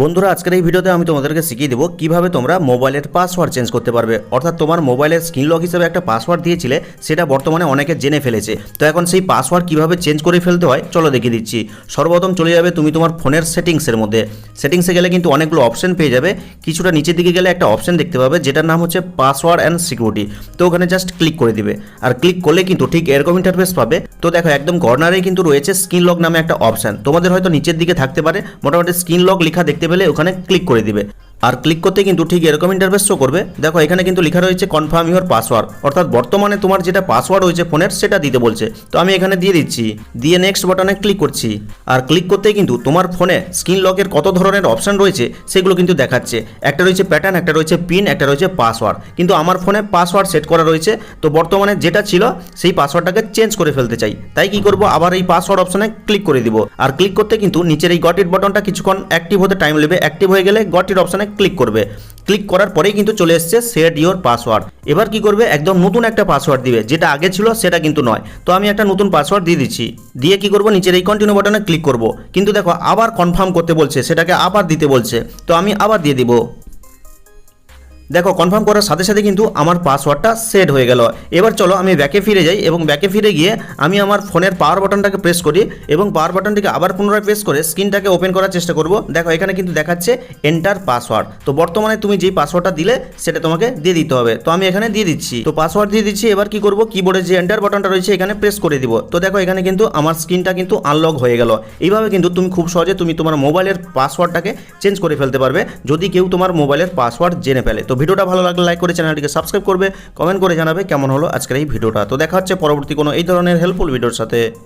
বন্ধুরা, আজকের এই ভিডিওতে আমি তোমাদেরকে শিখিয়ে দেবো কীভাবে তোমরা মোবাইলের পাসওয়ার্ড চেঞ্জ করতে পারবে। অর্থাৎ তোমার মোবাইলের স্ক্রিন লক হিসেবে একটা পাসওয়ার্ড দিয়েছিলে, সেটা বর্তমানে অনেকে জেনে ফেলেছে। তো এখন সেই পাসওয়ার্ড কীভাবে চেঞ্জ করে ফেলতে হয়, চলো দেখিয়ে দিচ্ছি। সর্বপ্রথম চলে যাবে তুমি তোমার ফোনের সেটিংসের মধ্যে। সেটিংসে গেলে কিন্তু অনেকগুলো অপশন পেয়ে যাবে। কিছুটা নিচের দিকে গেলে একটা অপশন দেখতে পাবে, যেটার নাম হচ্ছে পাসওয়ার্ড অ্যান্ড সিকিউরিটি। তো ওখানে জাস্ট ক্লিক করে দিবে। আর ক্লিক করলে কিন্তু ঠিক এরকম ইন্টারফেস পাবে। তো দেখো, একদম কর্নারেই কিন্তু রয়েছে স্ক্রিন লক নামে একটা অপশন। তোমাদের হয়তো নিচের দিকে থাকতে পারে। মোটামুটি স্ক্রিন লক লেখা দেখতে পেলে ওখানে ক্লিক করে দিবে। আর ক্লিক করতে কিন্তু ঠিক এরকম ইন্টারফেস শো করবে। দেখো, এখানে কিন্তু লেখা রয়েছে কনফার্ম ইউর পাসওয়ার্ড অর্থাৎ বর্তমানে তোমার যেটা পাসওয়ার্ড রয়েছে ফোনের সেটা দিতে বলছে। তো আমি এখানে দিয়ে দিচ্ছি, দিয়ে নেক্সট বাটনে ক্লিক করছি। আর ক্লিক করতে কিন্তু তোমার ফোনে স্ক্রিন লকের কত ধরনের অপশান রয়েছে, সেগুলো কিন্তু দেখাচ্ছে। একটা রয়েছে প্যাটার্ন একটা রয়েছে পিন একটা রয়েছে পাসওয়ার্ড কিন্তু আমার ফোনে পাসওয়ার্ড সেট করা রয়েছে। তো বর্তমানে যেটা ছিল, সেই পাসওয়ার্ডটাকে চেঞ্জ করে ফেলতে চাই। তাই কি করব? আবার এই পাসওয়ার্ড অপশনে ক্লিক করে দিব। আর ক্লিক করতে কিন্তু নিচের এই গট ইট বাটনটা কিছুক্ষণ অ্যাক্টিভ হতে টাইম নেবে। অ্যাক্টিভ হয়ে গেলে গট ইট অপশনে ক্লিক করবে। ক্লিক করার পরেই কিন্তু চলে এসছে সেট ইওর পাসওয়ার্ড এবার কি করবে? একদম নতুন একটা পাসওয়ার্ড দিবে। যেটা আগে ছিল সেটা কিন্তু নয়। তো আমি একটা নতুন পাসওয়ার্ড দিয়ে দিচ্ছি। দিয়ে কি করব? নিচের এই কন্টিনিউ বাটনে ক্লিক করব। কিন্তু দেখো, আবার কনফার্ম করতে বলছে। সেটাকে আবার দিতে বলছে। তো আমি আবার দিয়ে দিব। দেখো কনফার্ম করার সাথে সাথে কিন্তু আমার পাসওয়ার্ডটা সেট হয়ে গেল। এবার চলো আমি ব্যাকে ফিরে যাই এবং ব্যাকে ফিরে গিয়ে আমি আমার ফোনের পাওয়ার বাটনটাকে প্রেস করি এবং পাওয়ার বাটনটিকে আবার পুনরায় প্রেস করে স্ক্রিনটাকে ওপেন করার চেষ্টা করব। দেখো, এখানে কিন্তু দেখাচ্ছে এন্টার পাসওয়ার্ড তো বর্তমানে তুমি যেই পাসওয়ার্ডটা দিলে সেটা তোমাকে দিয়ে দিতে হবে। তো আমি এখানে দিয়ে দিচ্ছি। তো পাসওয়ার্ড দিয়ে দিচ্ছি, এবার কি করব? কিবোর্ডে যে এন্টার বাটনটা রয়েছে এখানে প্রেস করে দিব। তো দেখো, এখানে কিন্তু আমার স্ক্রিনটা কিন্তু আনলক হয়ে গেল। এইভাবে কিন্তু তুমি খুব সহজে তুমি তোমার মোবাইলের পাসওয়ার্ডটাকে চেঞ্জ করে ফেলতে পারবে। যদি কেউ তোমার মোবাইলের পাসওয়ার্ড জেনে ফেলে, তো ভিডিওটা ভালো লাগলে লাইক করে চ্যানেলটিকে সাবস্ক্রাইব করবে কমেন্ট করে জানাবে কেমন হলো আজকের এই ভিডিওটা। তো দেখা হচ্ছে পরবর্তী কোনো এই ধরনের হেল্পফুল ভিডিওর সাথে।